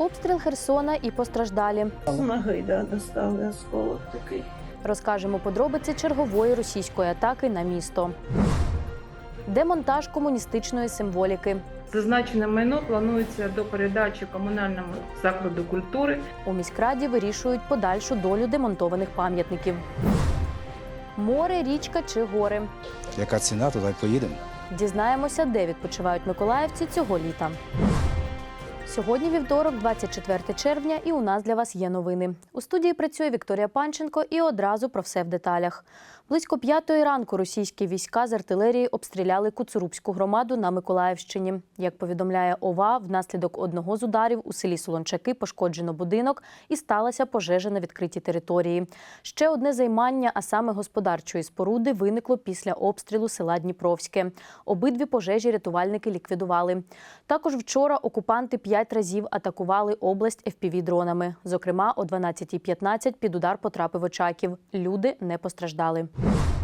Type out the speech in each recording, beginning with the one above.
Обстріл Херсона і постраждалі. Ноги да, достали осколок такий. Розкажемо подробиці чергової російської атаки на місто. Демонтаж комуністичної символіки. Зазначене майно планується до передачі комунальному закладу культури. У міськраді вирішують подальшу долю демонтованих пам'ятників. Море, річка чи гори. Яка ціна, туди поїдемо. Дізнаємося, де відпочивають миколаївці цього літа. Сьогодні вівторок, 24 червня, і у нас для вас є новини. У студії працює Вікторія Панченко і одразу про все в деталях. Близько п'ятої ранку російські війська з артилерії обстріляли Куцурубську громаду на Миколаївщині. Як повідомляє ОВА, внаслідок одного з ударів у селі Солончаки пошкоджено будинок і сталася пожежа на відкритій території. Ще одне займання, а саме господарчої споруди, виникло після обстрілу села Дніпровське. Обидві пожежі рятувальники ліквідували. Також вчора окупанти п'ять разів атакували область FPV-дронами. Зокрема, о 12.15 під удар потрапив Очаків. Люди не постраждали. you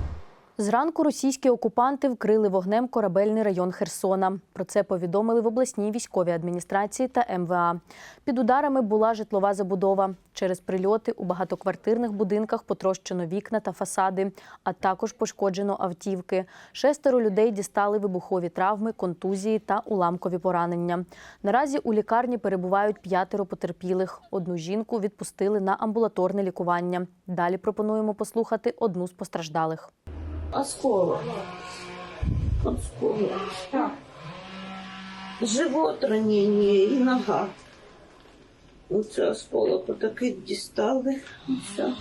Зранку російські окупанти вкрили вогнем корабельний район Херсона. Про це повідомили в обласній військовій адміністрації та МВА. Під ударами була житлова забудова. Через прильоти у багатоквартирних будинках потрощено вікна та фасади, а також пошкоджено автівки. Шестеро людей дістали вибухові травми, контузії та уламкові поранення. Наразі у лікарні перебувають п'ятеро потерпілих. Одну жінку відпустили на амбулаторне лікування. Далі пропонуємо послухати одну з постраждалих. Осколок. Осколок. Живот ранення і нога. Оце осколок отакий дістали. Все.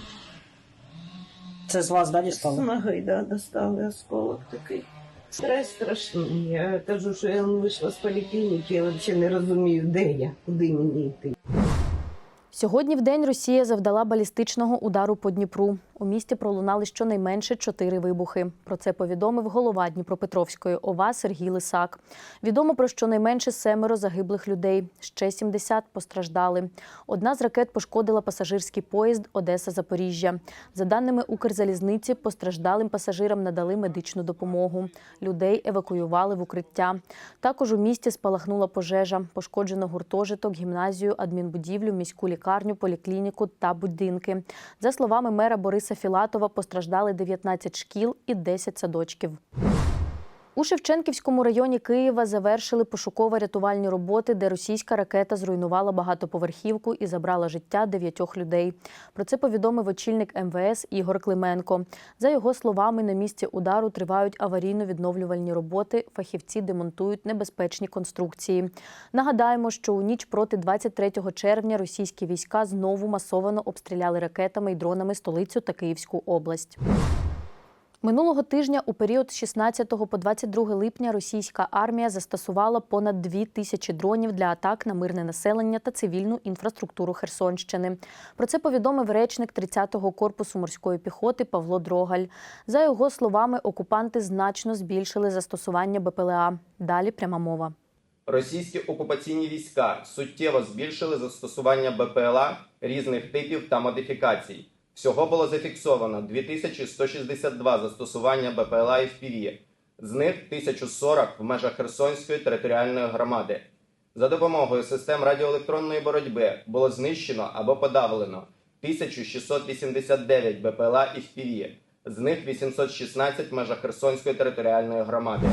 Це з вас далі З ноги да, достали осколок такий. Стрес страшний. Я кажу, що я вийшла з поліклініки, я взагалі не розумію, де я, куди мені йти. Сьогодні в день Росія завдала балістичного удару по Дніпру. У місті пролунали щонайменше чотири вибухи. Про це повідомив голова Дніпропетровської ОВА Сергій Лисак. Відомо про щонайменше семеро загиблих людей. Ще 70 постраждали. Одна з ракет пошкодила пасажирський поїзд Одеса-Запоріжжя. За даними Укрзалізниці, постраждалим пасажирам надали медичну допомогу. Людей евакуювали в укриття. Також у місті спалахнула пожежа. Пошкоджено гуртожиток, гімназію, адмінбудівлю, міську лікарню, поліклініку та будинки. За словами мера Бориса Філатова, постраждали 19 шкіл і 10 садочків. У Шевченківському районі Києва завершили пошуково-рятувальні роботи, де російська ракета зруйнувала багатоповерхівку і забрала життя дев'ятьох людей. Про це повідомив очільник МВС Ігор Клименко. За його словами, на місці удару тривають аварійно-відновлювальні роботи. Фахівці демонтують небезпечні конструкції. Нагадаємо, що у ніч проти 23 червня російські війська знову масовано обстріляли ракетами і дронами столицю та Київську область. Минулого тижня у період з 16 по 22 липня російська армія застосувала понад 2 тисячі дронів для атак на мирне населення та цивільну інфраструктуру Херсонщини. Про це повідомив речник 30-го корпусу морської піхоти Павло Дрогаль. За його словами, окупанти значно збільшили застосування БПЛА. Далі пряма мова. Російські окупаційні війська суттєво збільшили застосування БПЛА різних типів та модифікацій. Всього було зафіксовано 2162 застосування БПЛА і FPV, з них 1040 в межах Херсонської територіальної громади. За допомогою систем радіоелектронної боротьби було знищено або подавлено 1689 БПЛА і FPV, з них 816 в межах Херсонської територіальної громади.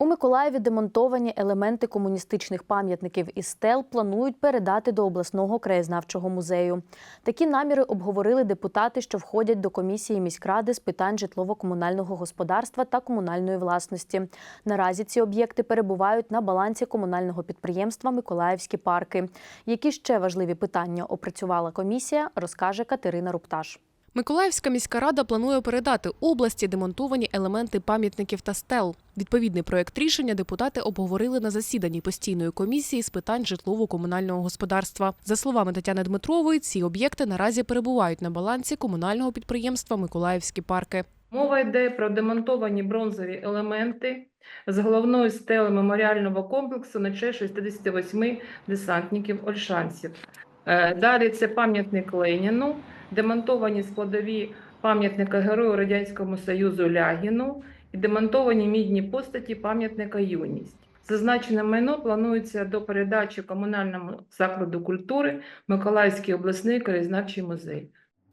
У Миколаєві демонтовані елементи комуністичних пам'ятників із стел планують передати до обласного краєзнавчого музею. Такі наміри обговорили депутати, що входять до комісії міськради з питань житлово-комунального господарства та комунальної власності. Наразі ці об'єкти перебувають на балансі комунального підприємства Миколаївські парки. Які ще важливі питання опрацювала комісія, розкаже Катерина Рупташ. Миколаївська міська рада планує передати області демонтовані елементи пам'ятників та стел. Відповідний проєкт рішення депутати обговорили на засіданні постійної комісії з питань житлово-комунального господарства. За словами Тетяни Дмитрової, ці об'єкти наразі перебувають на балансі комунального підприємства Миколаївські парки. Мова йде про демонтовані бронзові елементи з головної стели меморіального комплексу на честь 68 десантників Ольшанців. Е, Далі це пам'ятник Леніну, демонтовані складові пам'ятника Герою Радянському Союзу Лягіну і демонтовані мідні постаті пам'ятника Юність. Зазначене майно планується до передачі комунальному закладу культури Миколаївський обласний краєзнавчий музей.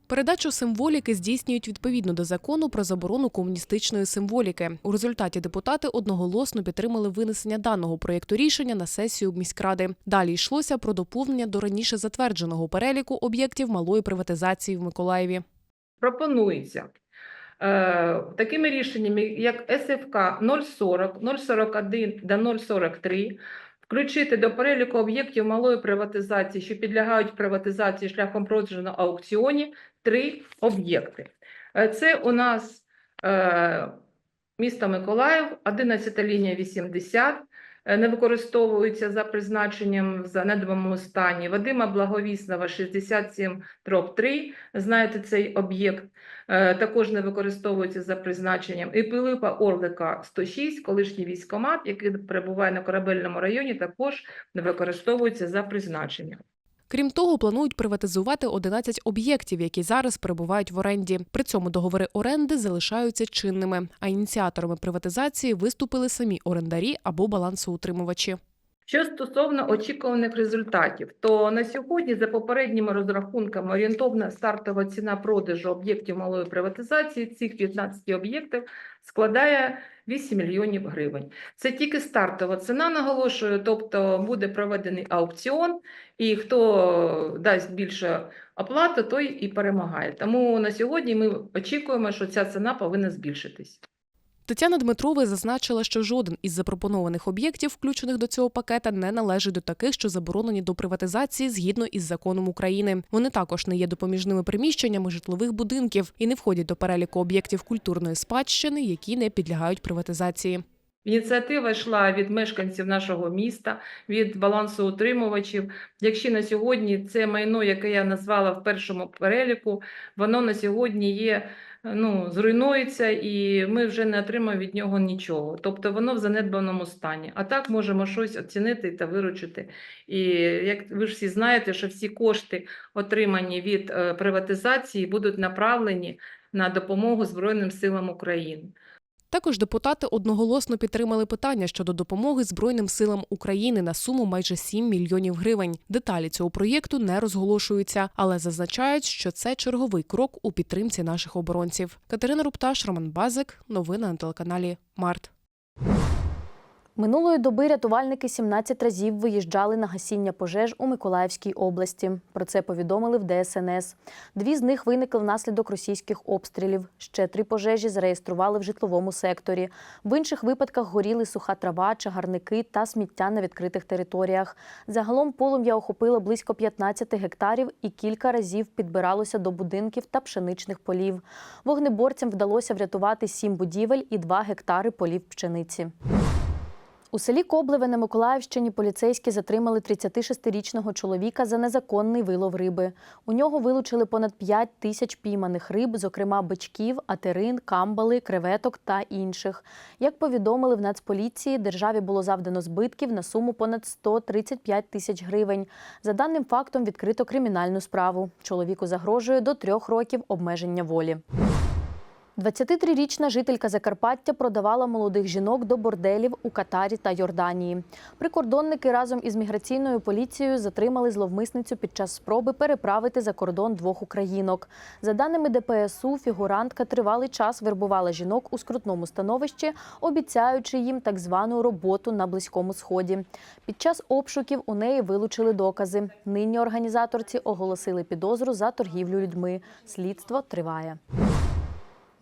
Передачу символіки здійснюють відповідно до закону про заборону комуністичної символіки. У результаті депутати одноголосно підтримали винесення даного проєкту рішення на сесію міськради. Далі йшлося про доповнення до раніше затвердженого переліку об'єктів малої приватизації в Миколаєві. пропонується е, такими рішеннями, як СФК 040, 041 та 043, включити до переліку об'єктів малої приватизації, що підлягають приватизації шляхом продажу на аукціоні, три об'єкти. Е, Це у нас е, місто Миколаїв, 11 лінія 80, е, не використовуються за призначенням в занедбаному стані. Вадима Благовіснова, 67 троп 3, знаєте цей об'єкт, е, також не використовується за призначенням. І Пилипа Орлика 106, колишній військомат, який перебуває на корабельному районі, також не використовується за призначенням. Крім того, планують приватизувати 11 об'єктів, які зараз перебувають в оренді. При цьому договори оренди залишаються чинними, а ініціаторами приватизації виступили самі орендарі або балансоутримувачі. Що стосовно очікуваних результатів, то на сьогодні, за попередніми розрахунками, орієнтовна стартова ціна продажу об'єктів малої приватизації цих 15 об'єктів складає 8 мільйонів гривень. Це тільки стартова ціна, наголошую, тобто буде проведений аукціон, і хто дасть більше оплату, той і перемагає. Тому на сьогодні ми очікуємо, що ця ціна повинна збільшитись. Тетяна Дмитрова зазначила, що жоден із запропонованих об'єктів, включених до цього пакета, не належить до таких, що заборонені до приватизації згідно із законом України. Вони також не є допоміжними приміщеннями житлових будинків і не входять до переліку об'єктів культурної спадщини, які не підлягають приватизації. Ініціатива йшла від мешканців нашого міста, від балансоутримувачів. Якщо на сьогодні це майно, яке я назвала в першому переліку, воно на сьогодні є, ну, зруйнується, і ми вже не отримаємо від нього нічого. Тобто воно в занедбаному стані. А так можемо щось оцінити та виручити. І як ви ж всі знаєте, що всі кошти, отримані від е, приватизації, будуть направлені на допомогу Збройним силам України. Також депутати одноголосно підтримали питання щодо допомоги Збройним силам України на суму майже 7 мільйонів гривень. Деталі цього проєкту не розголошуються, але зазначають, що це черговий крок у підтримці наших оборонців. Катерина Рупташ, Роман Базик. Новини на телеканалі Март. Минулої доби рятувальники 17 разів виїжджали на гасіння пожеж у Миколаївській області. Про це повідомили в ДСНС. Дві з них виникли внаслідок російських обстрілів. Ще три пожежі зареєстрували в житловому секторі. В інших випадках горіли суха трава, чагарники та сміття на відкритих територіях. Загалом полум'я охопило близько 15 гектарів і кілька разів підбиралося до будинків та пшеничних полів. Вогнеборцям вдалося врятувати сім будівель і два гектари полів пшениці. У селі Коблеве на Миколаївщині поліцейські затримали 36-річного чоловіка за незаконний вилов риби. У нього вилучили понад 5 тисяч пійманих риб, зокрема бичків, атерин, камбали, креветок та інших. Як повідомили в Нацполіції, державі було завдано збитків на суму понад 135 тисяч гривень. За даним фактом відкрито кримінальну справу. Чоловіку загрожує до трьох років обмеження волі. 23-річна жителька Закарпаття продавала молодих жінок до борделів у Катарі та Йорданії. Прикордонники разом із міграційною поліцією затримали зловмисницю під час спроби переправити за кордон двох українок. За даними ДПСУ, фігурантка тривалий час вербувала жінок у скрутному становищі, обіцяючи їм так звану роботу на Близькому Сході. Під час обшуків у неї вилучили докази. Нині організаторці оголосили підозру за торгівлю людьми. Слідство триває.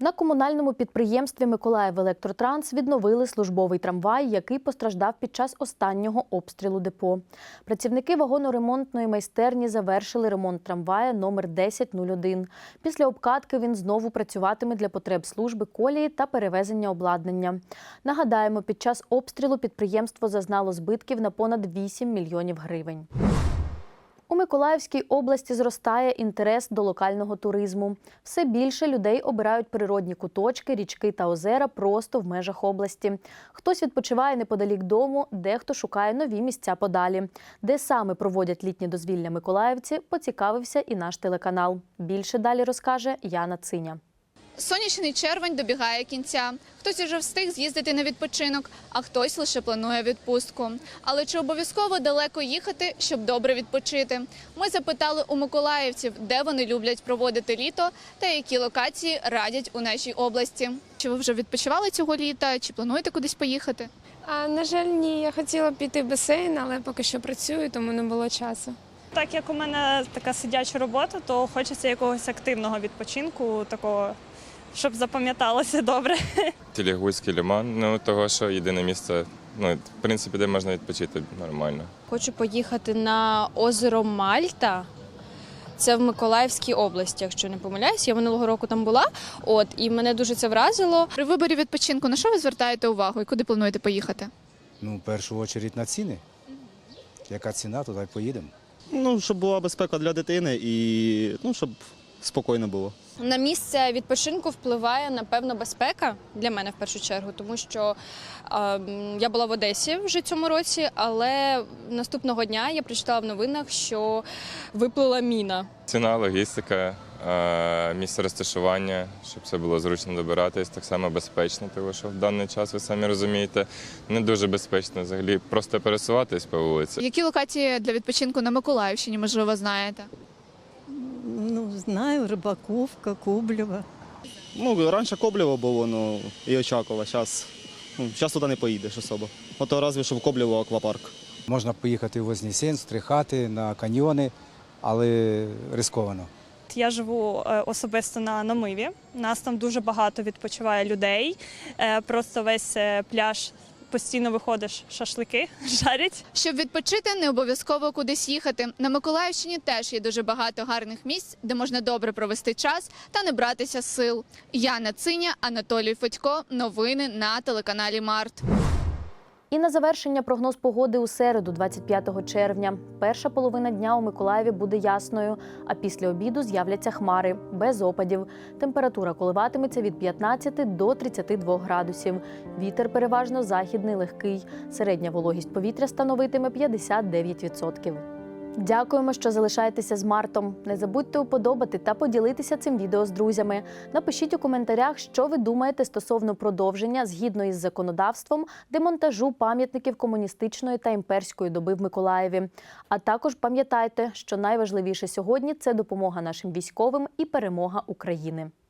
На комунальному підприємстві Миколаїв Електротранс відновили службовий трамвай, який постраждав під час останнього обстрілу депо. Працівники вагоноремонтної майстерні завершили ремонт трамвая номер 1001. Після обкатки він знову працюватиме для потреб служби колії та перевезення обладнання. Нагадаємо, під час обстрілу підприємство зазнало збитків на понад 8 мільйонів гривень. Миколаївській області зростає інтерес до локального туризму. Все більше людей обирають природні куточки, річки та озера просто в межах області. Хтось відпочиває неподалік дому, дехто шукає нові місця подалі. Де саме проводять літнє дозвілля миколаївці, поцікавився і наш телеканал. Більше далі розкаже Яна Циня. Сонячний червень добігає кінця. Хтось уже встиг з'їздити на відпочинок, а хтось лише планує відпустку. Але чи обов'язково далеко їхати, щоб добре відпочити? Ми запитали у миколаївців, де вони люблять проводити літо та які локації радять у нашій області. Чи ви вже відпочивали цього літа? Чи плануєте кудись поїхати? А, на жаль, ні, я хотіла піти в басейн, але поки що працюю, тому не було часу. Так як у мене така сидяча робота, то хочеться якогось активного відпочинку, такого, щоб запам'яталося добре. Тілігульський лиман, ну того, що єдине місце, ну, в принципі, де можна відпочити нормально. Хочу поїхати на озеро Мальта. Це в Миколаївській області, якщо не помиляюсь. Я минулого року там була. От і мене дуже це вразило. При виборі відпочинку на що ви звертаєте увагу і куди плануєте поїхати? Ну, в першу чергу на ціни. Яка ціна, туди й поїдемо. Ну, щоб була безпека для дитини і ну, щоб спокійно було. На місце відпочинку впливає напевно безпека для мене в першу чергу, тому що ем, я була в Одесі вже цьому році, але наступного дня я прочитала в новинах, що виплила міна. Ціна, логістика, е, місце розташування, щоб все було зручно добиратись, так само безпечно, тому що в даний час, ви самі розумієте, не дуже безпечно взагалі просто пересуватись по вулиці. Які локації для відпочинку на Миколаївщині, можливо, знаєте? Ну, знаю, Рибаковка, Кублєва. Ну, раніше Коблєво було, ну, і Очакова. Зараз ну, щас туди не поїдеш особо. Ото разве що в Коблєво аквапарк. Можна поїхати в Вознесен, стрихати на каньйони, але рисковано. Я живу е, особисто на Намиві. Нас там дуже багато відпочиває людей. Е, Просто весь е, пляж постійно виходиш, шашлики жарять. Щоб відпочити, не обов'язково кудись їхати. На Миколаївщині теж є дуже багато гарних місць, де можна добре провести час та не братися сил. Яна Циня, Анатолій Федько. Новини на телеканалі Март. І на завершення прогноз погоди у середу, 25 червня. Перша половина дня у Миколаєві буде ясною, а після обіду з'являться хмари без опадів. Температура коливатиметься від 15 до 32 градусів. Вітер переважно західний легкий. Середня вологість повітря становитиме 59%. Дякуємо, що залишаєтеся з Мартом. Не забудьте уподобати та поділитися цим відео з друзями. Напишіть у коментарях, що ви думаєте стосовно продовження згідно із законодавством демонтажу пам'ятників комуністичної та імперської доби в Миколаєві. А також пам'ятайте, що найважливіше сьогодні це допомога нашим військовим і перемога України.